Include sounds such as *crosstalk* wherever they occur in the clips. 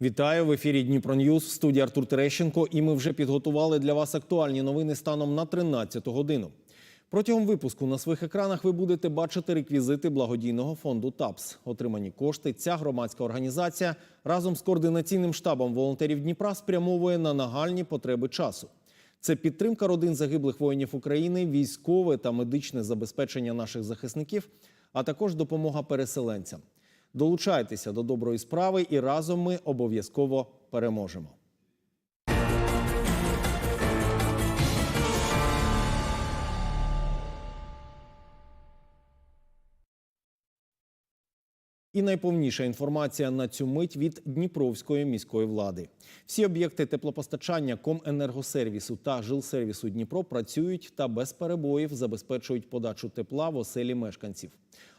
Вітаю в ефірі Дніпро Ньюз в студії Артур Терещенко. І ми вже підготували для вас актуальні новини станом на 13 годину. Протягом випуску на своїх екранах ви будете бачити реквізити благодійного фонду ТАПС. Отримані кошти ця громадська організація разом з координаційним штабом волонтерів Дніпра спрямовує на нагальні потреби часу. Це підтримка родин загиблих воїнів України, військове та медичне забезпечення наших захисників, а також допомога переселенцям. Долучайтеся до доброї справи і разом ми обов'язково переможемо. І найповніша інформація на цю мить від Дніпровської міської влади. Всі об'єкти теплопостачання Коменергосервісу та жилсервісу Дніпро працюють та без перебоїв забезпечують подачу тепла в оселі мешканців.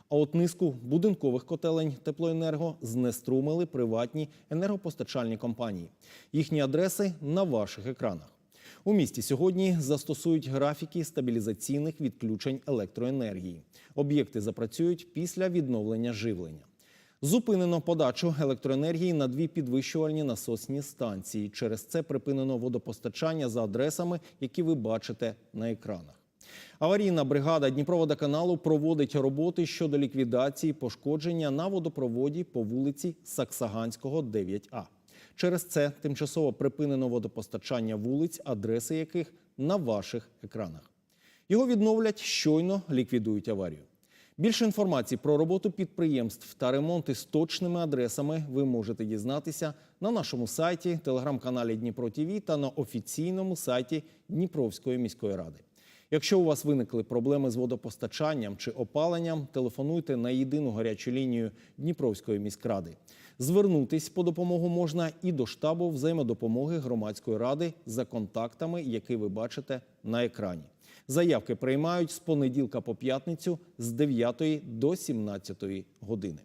А от низку будинкових котелень теплоенерго знеструмили приватні енергопостачальні компанії. Їхні адреси на ваших екранах. У місті сьогодні застосують графіки стабілізаційних відключень електроенергії. Об'єкти запрацюють після відновлення живлення. Зупинено подачу електроенергії на дві підвищувальні насосні станції. Через це припинено водопостачання за адресами, які ви бачите на екранах. Аварійна бригада Дніпроводоканалу проводить роботи щодо ліквідації пошкодження на водопроводі по вулиці Саксаганського, 9А. Через це тимчасово припинено водопостачання вулиць, адреси яких на ваших екранах. Його відновлять щойно ліквідують аварію. Більше інформації про роботу підприємств та ремонти з точними адресами ви можете дізнатися на нашому сайті, телеграм-каналі Дніпро ТІВІ та на офіційному сайті Дніпровської міської ради. Якщо у вас виникли проблеми з водопостачанням чи опаленням, телефонуйте на єдину гарячу лінію Дніпровської міськради. Звернутись по допомогу можна і до штабу взаємодопомоги громадської ради за контактами, які ви бачите на екрані. Заявки приймають з понеділка по п'ятницю з 9 до 17 години.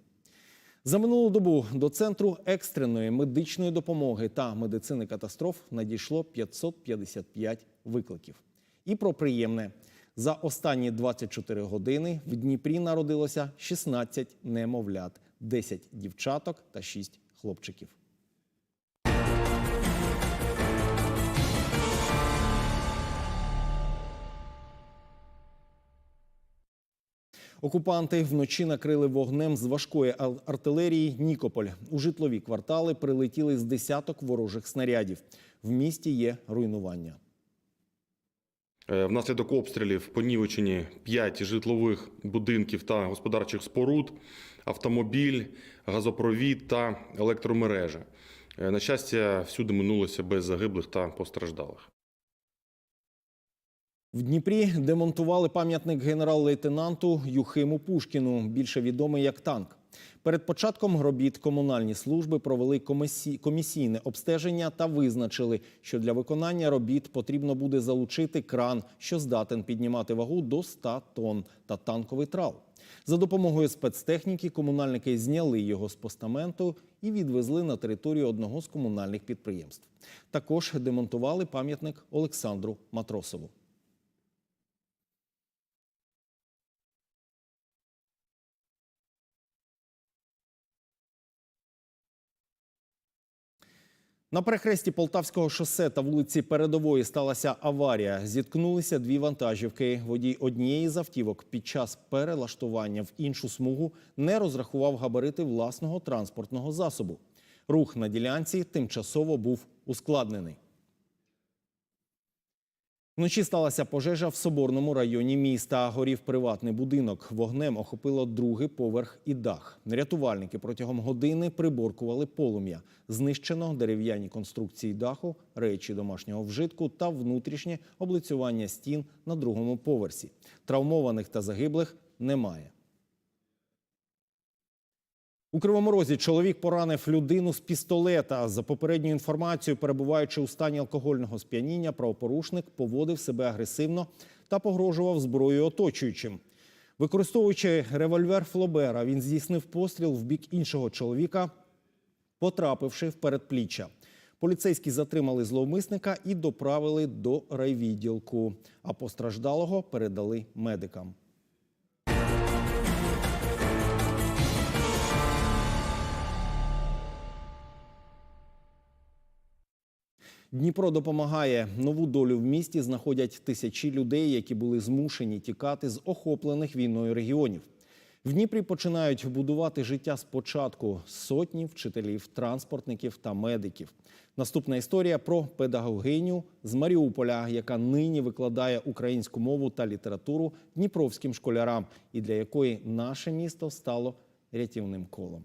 За минулу добу до центру екстреної медичної допомоги та медицини катастроф надійшло 555 викликів. І про приємне. За останні 24 години в Дніпрі народилося 16 немовлят, 10 дівчаток та 6 хлопчиків. Окупанти вночі накрили вогнем з важкої ар- артилерії Нікополь. У житлові квартали прилетіли з десяток ворожих снарядів. В місті є руйнування. Е, Внаслідок обстрілів понівечені 5 житлових будинків та господарчих споруд, автомобіль, газопровід та електромережа. Е, На щастя, всюди минулося без загиблих та постраждалих. В Дніпрі демонтували пам'ятник генерал-лейтенанту Юхиму Пушкіну, більше відомий як танк. Перед початком робіт комунальні служби провели комісійне обстеження та визначили, що для виконання робіт потрібно буде залучити кран, що здатен піднімати вагу до 100 тонн, та танковий трал. За допомогою спецтехніки комунальники зняли його з постаменту і відвезли на територію одного з комунальних підприємств. Також демонтували пам'ятник Олександру Матросову. На перехресті Полтавського шосе та вулиці Передової сталася аварія. Зіткнулися дві вантажівки. Водій однієї з автівок під час перелаштування в іншу смугу не розрахував габарити власного транспортного засобу. Рух на ділянці тимчасово був ускладнений. Вночі сталася пожежа в Соборному районі міста. Горів приватний будинок. Вогнем охопило другий поверх і дах. Рятувальники протягом години приборкували полум'я. Знищено дерев'яні конструкції даху, речі домашнього вжитку та внутрішнє облицювання стін на другому поверсі. Травмованих та загиблих немає. У Кривому Розі чоловік поранив людину з пістолета. За попередньою інформацією, перебуваючи у стані алкогольного сп'яніння, правопорушник поводив себе агресивно та погрожував зброєю оточуючим. Використовуючи револьвер Флобера, він здійснив постріл в бік іншого чоловіка, потрапивши в передпліччя. Поліцейські затримали зловмисника і доправили до райвідділку, а постраждалого передали медикам. Дніпро допомагає. Нову долю в місті знаходять тисячі людей, які були змушені тікати з охоплених війною регіонів. В Дніпрі починають будувати життя спочатку сотні вчителів, транспортників та медиків. Наступна історія про педагогиню з Маріуполя, яка нині викладає українську мову та літературу дніпровським школярам, і для якої наше місто стало рятівним колом.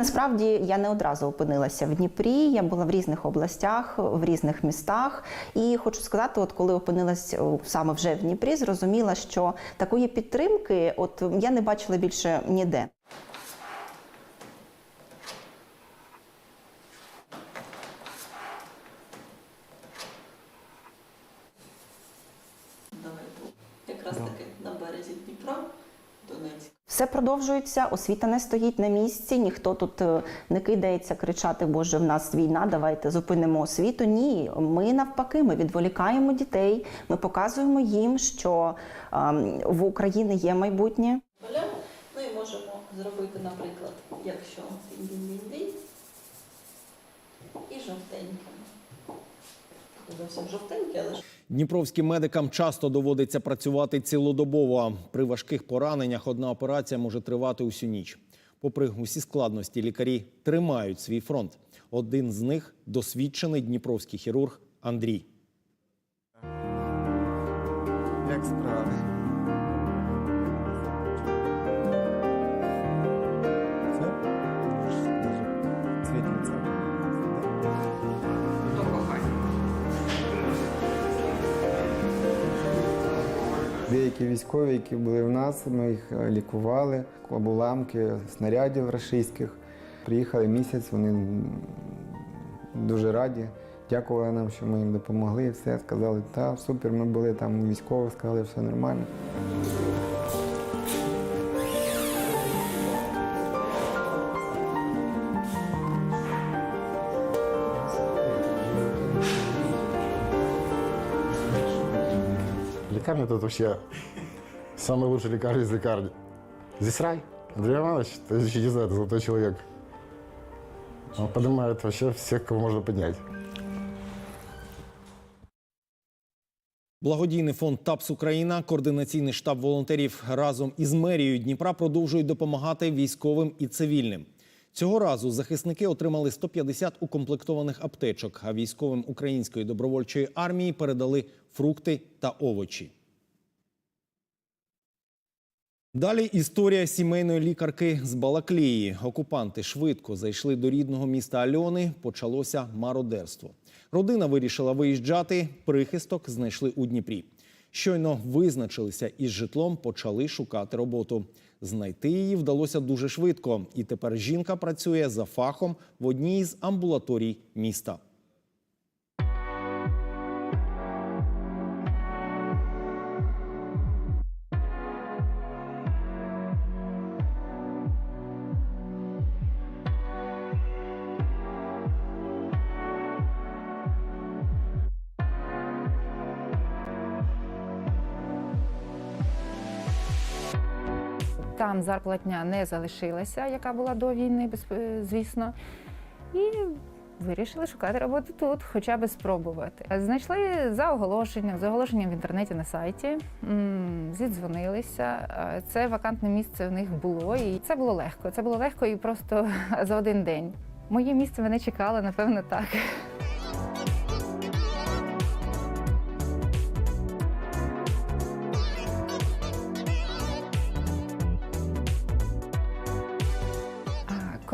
Насправді я не одразу опинилася в Дніпрі. Я була в різних областях, в різних містах. І хочу сказати, от коли опинилась о, саме вже в Дніпрі, зрозуміла, що такої підтримки, от я не бачила більше ніде. Давай тут. Якраз таки на березі Дніпра, Донецьк. Все продовжується, освіта не стоїть на місці, ніхто тут е, не кидається кричати, Боже, в нас війна, давайте зупинимо освіту. Ні, ми навпаки, ми відволікаємо дітей, ми показуємо їм, що ем, в Україні є майбутнє. Ну і можемо зробити, наприклад, якщо він і жовтеньким. Зовсім жовтенький, але ж Дніпровським медикам часто доводиться працювати цілодобово. При важких пораненнях одна операція може тривати усю ніч. Попри усі складності, лікарі тримають свій фронт. Один з них досвідчений дніпровський хірург Андрій. Як справи? Деякі військові, які були в нас, ми їх е, лікували, обуламки снарядів рашистських. Приїхали місяць, вони дуже раді. Дякували нам, що ми їм допомогли. Все сказали, та супер, ми були там у військових, сказали, все нормально. Лекарня тут вообще самый лучший лекарь из лекарни. Здесь рай. Андрей Иванович, ты еще не знаю, это золотой человек. Он поднимает вообще всех, кого можно поднять. Благодійний фонд ТАПС Україна, координаційний штаб волонтерів разом із мерією Дніпра продовжують допомагати військовим і цивільним. Цього разу захисники отримали 150 укомплектованих аптечок, а військовим української добровольчої армії передали фрукти та овочі. Далі історія сімейної лікарки з Балаклії. Окупанти швидко зайшли до рідного міста Альони. Почалося мародерство. Родина вирішила виїжджати. Прихисток знайшли у Дніпрі. Щойно визначилися із житлом, почали шукати роботу. Знайти її вдалося дуже швидко, і тепер жінка працює за фахом в одній з амбулаторій міста. Там зарплатня не залишилася, яка була до війни, е, звісно. І вирішили шукати роботу тут, хоча б спробувати. Знайшли за оголошенням, за оголошенням в інтернеті на сайті, зідзвонилися. Е, Це вакантне місце в них було, і це було легко. Це було легко і просто *laughs* за один день. Моє місце мене чекало, напевно, так.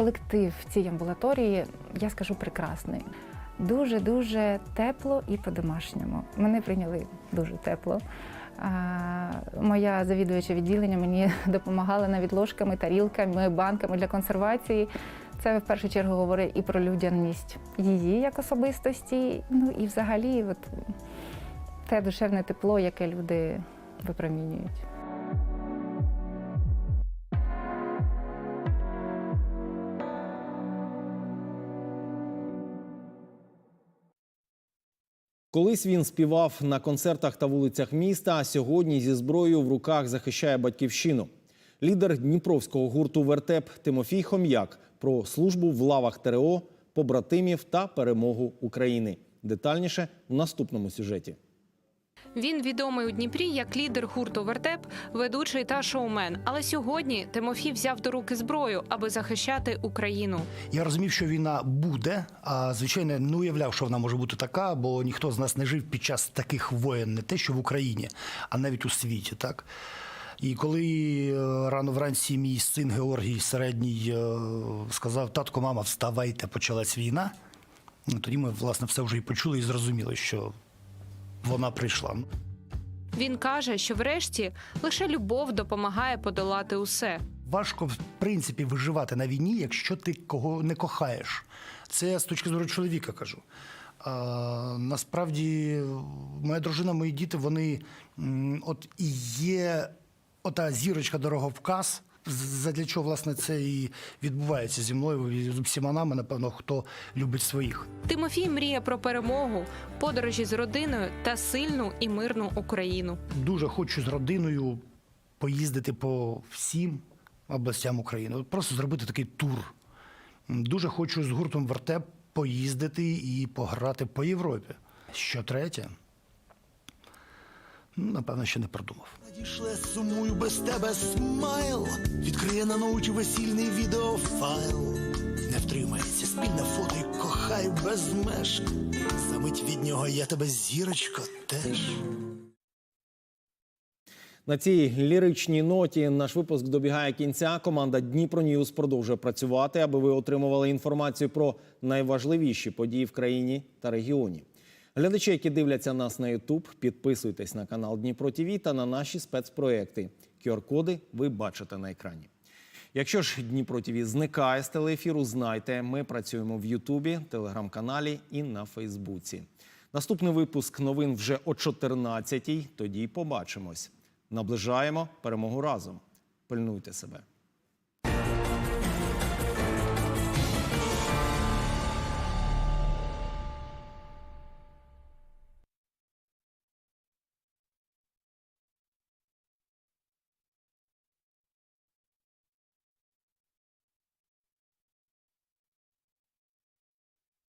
Колектив в цій амбулаторії, я скажу, прекрасний. Дуже дуже тепло і по-домашньому. Мене прийняли дуже тепло. Моя завідувача відділення мені *laughs* допомагала навіть ложками, тарілками, банками для консервації. Це в першу чергу говорить і про людяність її як особистості, ну і взагалі, от, те душевне тепло, яке люди випромінюють. Колись він співав на концертах та вулицях міста, а сьогодні зі зброєю в руках захищає батьківщину. Лідер дніпровського гурту Вертеп Тимофій Хом'як про службу в лавах ТРО, побратимів та перемогу України. Детальніше в наступному сюжеті. Він відомий у Дніпрі як лідер гурту Вертеп, ведучий та шоумен. Але сьогодні Тимофій взяв до руки зброю, аби захищати Україну. Я розумів, що війна буде. А звичайно, не уявляв, що вона може бути така, бо ніхто з нас не жив під час таких воєн, не те, що в Україні, а навіть у світі. Так і коли е, рано вранці мій син Георгій середній е, сказав: татко, мама, вставайте, почалась війна. Ну тоді ми власне все вже і почули і зрозуміли, що вона прийшла. Він каже, що врешті лише любов допомагає подолати усе. Важко в принципі виживати на війні, якщо ти кого не кохаєш. Це я з точки зору чоловіка кажу. А, насправді, моя дружина, мої діти, вони от і є ота зірочка дороговказ. Задля чого власне це і відбувається зі мною і з всіма нами, напевно, хто любить своїх. Тимофій мріє про перемогу, подорожі з родиною та сильну і мирну Україну. Дуже хочу з родиною поїздити по всім областям України. Просто зробити такий тур. Дуже хочу з гуртом Вертеп поїздити і пограти по Європі. Що третє? Ну, Напевно, ще не продумав. Надішле сумую без тебе смайл, відкриє на ноуті весільний відеофайл. Не втримається спільне фото і кохай без меж. Замить від нього я тебе зірочко теж. На цій ліричній ноті наш випуск добігає кінця. Команда Дніпро Ньюз продовжує працювати, аби ви отримували інформацію про найважливіші події в країні та регіоні. Глядачі, які дивляться нас на YouTube, підписуйтесь на канал Дніпро ТВ та на наші спецпроекти. QR-коди ви бачите на екрані. Якщо ж Дніпро ТВ зникає з телеефіру, знайте, ми працюємо в Ютубі, телеграм-каналі і на Фейсбуці. Наступний випуск новин вже о 14-й. Тоді побачимось. Наближаємо перемогу разом. Пильнуйте себе.